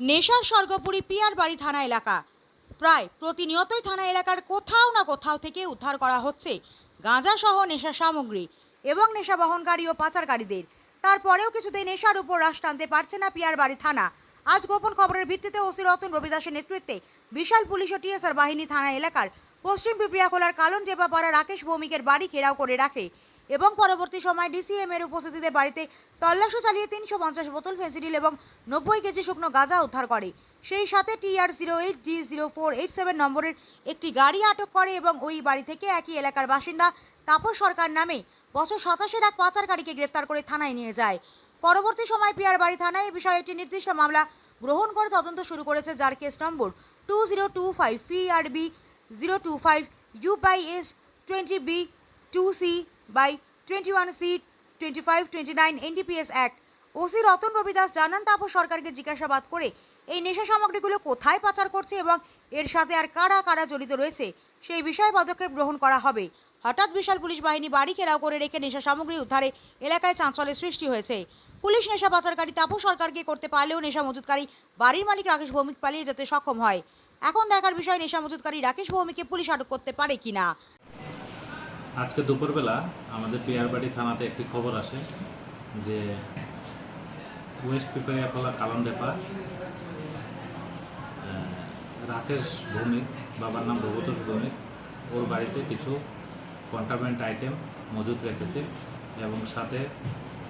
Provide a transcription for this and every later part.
নেশার স্বর্গপুরী পিয়ার বাড়ি থানা এলাকা। প্রায় প্রতিনিয়তই থানা এলাকার কোথাও না কোথাও থেকে উদ্ধার করা হচ্ছে গাঁজাসহ নেশা সামগ্রী এবং নেশা বহনকারী ও পাচারকারীদের। তারপরেও কিছুতে নেশার উপর রাশ টানতে পারছে না পিয়ার বাড়ি থানা। আজ গোপন খবরের ভিত্তিতে ওসি রতন রবিদাসের নেতৃত্বে বিশাল পুলিশ ও টিএসআর বাহিনী থানা এলাকার পশ্চিম পিপিয়াখোলার কালন জেপাপাড়া রাকেশ ভৌমিকের বাড়ি ঘেরাও করে রাখে এবং পরবর্তী সময় ডিসিএম এর উপস্থিতিতে বাড়িতে তল্লাশি চালিয়ে তিনশো পঞ্চাশ বোতল ফেন্সিডিল এবং নব্বই কেজি শুকনো গাঁজা উদ্ধার করে। সেই সাথে TR zero eight G zero four eight seven নম্বরের একটি গাড়ি আটক করে এবং ওই বাড়ি থেকে একই এলাকার বাসিন্দা তাপস সরকার নামে বছর সাতাশের এক পাচারকারীকে গ্রেফতার করে থানায় নিয়ে যায়। পরবর্তী সময় পিয়ার বাড়ি থানায় এ বিষয়ে একটি নির্দিষ্ট মামলা গ্রহণ করে তদন্ত শুরু করেছে যার case number two zero two five PRB zero two five U by S twenty B two C by twenty one C twenty five twenty nine NDPS act OC Ratan Rabi Das জানান তাপস সরকারকে জিজ্ঞাসাবাদ করে এই নেশা সামগ্রীগুলো কোথায় পাচার করছে এবং এর সাথে আর কারা কারা জড়িত রয়েছে, সেই বিষয়ে পদক্ষেপ গ্রহণ করা হবে। হঠাৎ বিশাল পুলিশ বাহিনী বাড়ি ঘেরাও করে রেখে নেশা সামগ্রী উদ্ধারে এলাকায় চাঞ্চল্যের সৃষ্টি হয়েছে। পুলিশ নেশা পাচারকারী তাপস সরকারকে করতে পারলেও নেশা মজুতকারী বাড়ির মালিক রাকেশ ভৌমিক পালিয়ে যেতে সক্ষম হয়। এখন দেখার বিষয়, নেশা মজুতকারী রাকেশ ভৌমিকে পুলিশ আটক করতে পারে কিনা? আজকে দুপুরবেলা আমাদের পিয়ারবাড়ি থানাতে একটি খবর আসে যে ওয়েস্ট পিপারিয়াখোলা কালনডেপা রাকেশ ভৌমিক, বাবার নাম ভগতোষ ভৌমিক, ওর বাড়িতে কিছু কন্ট্রাবেন্ট আইটেম মজুত রেখেছে এবং সাথে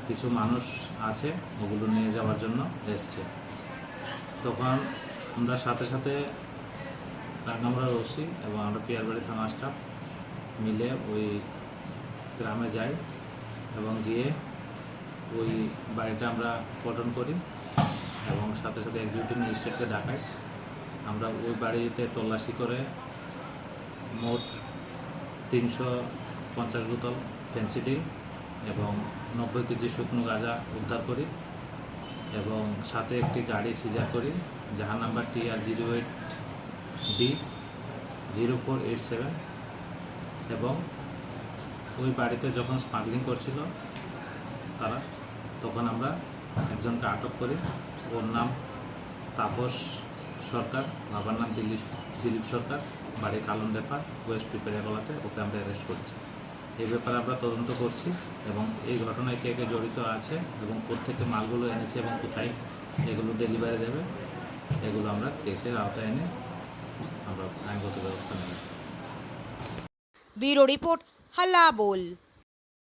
কিছু মানুষ আছে ওগুলো নিয়ে যাওয়ার জন্য এসছে। তখন আমরা সাথে সাথে রাঙ্গামরা ওসি এবং আমরা পিয়ারবাড়ি থানা স্টাফ মিলে ওই গ্রামে যাই এবং গিয়ে ওই বাড়িটা আমরা গঠন করি এবং সাথে সাথে এক্সিকিউটিভ ম্যাজিস্ট্রেটকে ডাকাই। আমরা ওই বাড়িতে তল্লাশি করে মোট তিনশো পঞ্চাশ বোতল ফেন্সিডিল এবং নব্বই কেজি শুকনো গাঁজা উদ্ধার করি এবং সাথে একটি গাড়ি সিজার করি। যাহার number T R zero eight D zero four eight seven এবং ওই বাড়িতে যখন স্মাগলিং করছিল তারা, তখন আমরা একজনকে আটক করি ওর নাম তাপস সরকার, বাবার নাম দিলীপ দিলীপ সরকার, বাড়ি কালন ব্যাপার ওয়েস্ট পিপারিয়াগলাতে ওকে আমরা অ্যারেস্ট করছি। এই ব্যাপারে আমরা তদন্ত করছি এবং এই ঘটনায় কে কে জড়িত আছে এবং কোথেকে মালগুলো এনেছে এবং কোথায় এগুলো ডেলিভারি দেবে, এগুলো আমরা কেসের আওতায় এনে আমরা আইনগত ব্যবস্থা নেব। ব্যুরো রিপোর্ট হাল্লা বোল।